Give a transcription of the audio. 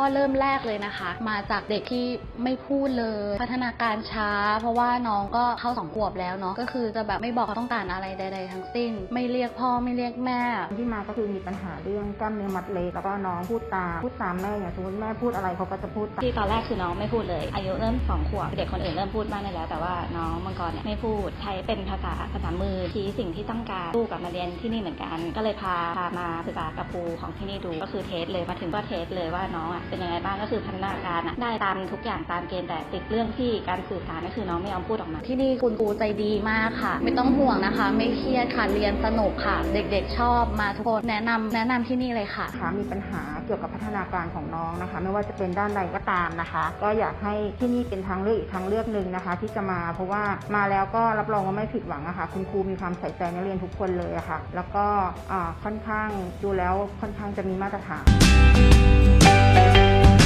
ก็เริ่มแรกเลยนะคะ มาจากเด็กที่ไม่พูดเลย พัฒนาการช้า เพราะว่าน้องก็เข้าสองขวบแล้วเนาะก็คือจะแบบไม่บอกเขาต้องการอะไรใด ๆ ทั้งสิ้น ไม่เรียกพ่อไม่เรียกแม่ ที่มาก็คือมีปัญหาเรื่องกล้ามเนื้อมัดเล็กแล้วก็น้องพูดตามพูดตามแม่อย่างสมมติแม่พูดอะไรเขาก็จะพูดตามที่ตอนแรกคือน้องไม่พูดเลย อายุเริ่มสองขวบเด็กคนอื่นเริ่มพูดบ้างได้แล้ว แต่ว่าน้องมังกรเนี่ยไม่พูดใช้เป็นภาษาภาษามือชี้สิ่งที่ต้องการลูกกลับมาเรียนที่นี่เหมือนกัน ก็เลยพาพามาศึกษากับครูของที่นี่ดูก็คือเทสเลยมาถึงก็เทสเลยว่าน้องอะเป็นยังไงบ้างก็คือพัฒนาการอะได้ตามทุกอย่างตามเกณฑ์แต่ติดเรื่องที่การสื่อสารก็คือน้องไม่ยอมพูดออกมา ที่นี่คุณครูใจดีมากค่ะ ไม่ต้องห่วงนะคะ ไม่เครียดค่ะเรียนสนุกค่ะ เด็กๆชอบมาทุกคนแนะนำแนะนำที่นี่เลยค่ะนะคะมีปัญหาเกี่ยวกับพัฒนาการของน้องนะคะ ไม่ว่าจะเป็นด้านใดก็ตามนะคะ ก็อยากให้ที่นี่เป็นทางเลือกอีกทางเลือกหนึ่งนะคะ ที่จะมาเพราะว่ามาแล้วก็รับรองว่าไม่ผิดหวังอะค่ะคุณครูมีความใส่ใจนักเรียนทุกคนเลยอะค่ะ แล้วก็อ่าค่อนข้างดูแล้วค่อนข้างจะมีมาตรฐาน